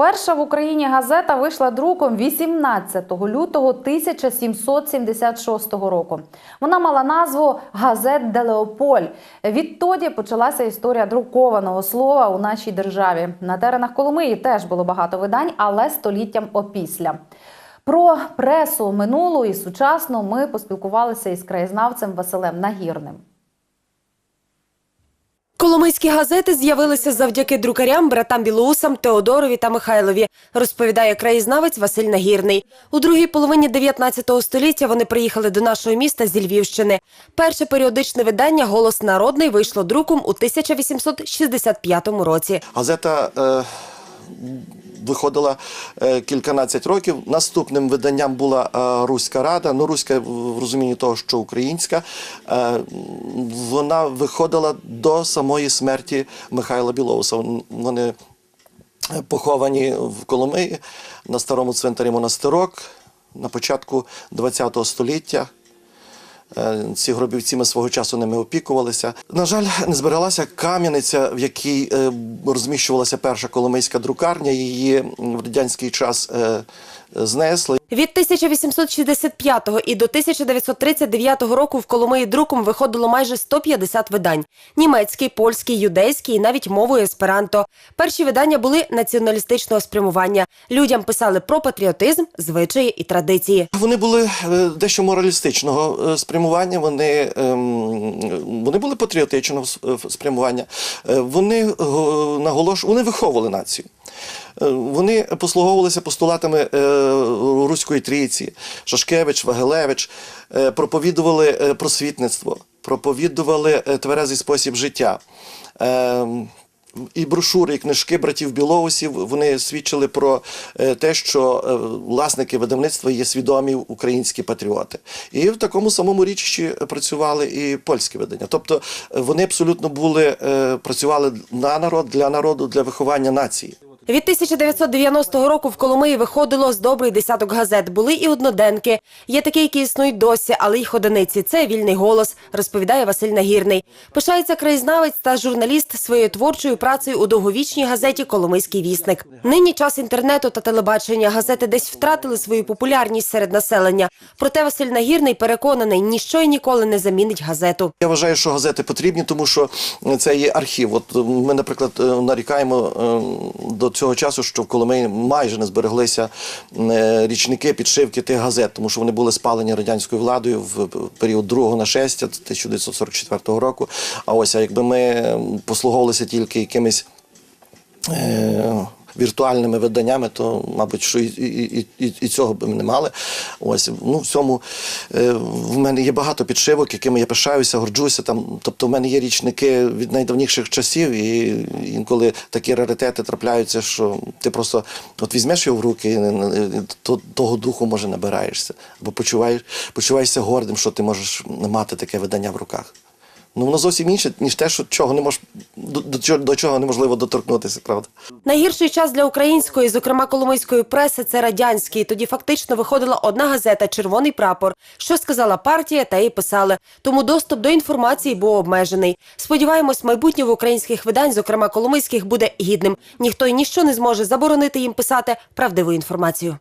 Перша в Україні газета вийшла друком 18 лютого 1776 року. Вона мала назву Газет де Леополь. Відтоді почалася історія друкованого слова у нашій державі. На теренах Коломиї теж було багато видань, але століттям опісля. Про пресу минулу і сучасну ми поспілкувалися із краєзнавцем Василем Нагірним. Коломийські газети з'явилися завдяки друкарям, братам Білоусам, Теодорові та Михайлові, розповідає краєзнавець Василь Нагірний. У другій половині 19 століття вони приїхали до нашого міста зі Львівщини. Перше періодичне видання Голос народний вийшло друком у 1865 році. Газета е, виходила е, кільканадцять років. Наступним виданням була е, Руська Рада. Ну, руська в розумінні того, що українська. Е, вона виходила до самої смерті Михайла Білоуса. Вони поховані в Коломиї на старому цвинтарі монастирок на початку ХХ століття. Е, Ці гробівці ми свого часу ними опікувалися. На жаль, не збереглася кам'яниця, в якій е, розміщувалася перша коломийська друкарня. Її в радянський час е, знесли. Від 1865 і до 1939 року в Коломиї друком виходило майже 150 видань: німецький, польський, юдейський і навіть мовою есперанто. Перші видання були націоналістичного спрямування. Людям писали про патріотизм, звичаї і традиції. Вони були е, дещо моралістичного е, спрямування. Вони, ем, вони були патріотичного е, спрямування. Вони е, наголош... вони виховували націю. Е, Вони послуговувалися постулатами е, Руської трійці, Шашкевич, Вагелевич, е, проповідували просвітництво, проповідували тверезий спосіб життя. І брошури, і книжки братів Білоусів вони свідчили про те, що власники видавництва є свідомі українські патріоти. І в такому самому річчі працювали і польські видання. Тобто вони абсолютно були працювали на народ, для народу, для виховання нації. Від 1990 року в Коломиї виходило з добрий десяток газет. Були і одноденки. Є такі, які існують досі, але їх одиниці. Це вільний голос, розповідає Василь Нагірний. Пишається краєзнавець та журналіст своєю творчою працею у довговічній газеті Коломийський вісник. Нині час інтернету та телебачення. Газети десь втратили свою популярність серед населення. Проте Василь Нагірний переконаний, ніщо і ніколи не замінить газету. Я вважаю, що газети потрібні, тому що це є архів. От ми, наприклад, е, нарікаємо е, до часу, що в Коломиї майже не збереглися е, річники, підшивки тих газет, тому що вони були спалені радянською владою в період другого нашестя 1944 року. А ось а якби ми послуговувалися тільки якимись. Віртуальними виданнями, то, мабуть, що і, і, і, і цього б ми не мали. Ось ну в цьому е, в мене є багато підшивок, якими я пишаюся, горджуся. Там, тобто, в мене є річники від найдавніших часів, і інколи такі раритети трапляються, що ти просто от візьмеш його в руки, і то, того духу може набираєшся, або почуваєш, почуваєшся гордим, що ти можеш мати таке видання в руках. Ну воно зовсім інше, ніж те, що чого не мож, до, до, до чого неможливо доторкнутися, правда. Найгірший час для української, зокрема коломийської преси, це радянський. Тоді фактично виходила одна газета Червоний прапор. Що сказала партія, та й писали. Тому доступ до інформації був обмежений. Сподіваємось, майбутнє в українських видань, зокрема коломийських, буде гідним. Ніхто і ніщо не зможе заборонити їм писати правдиву інформацію.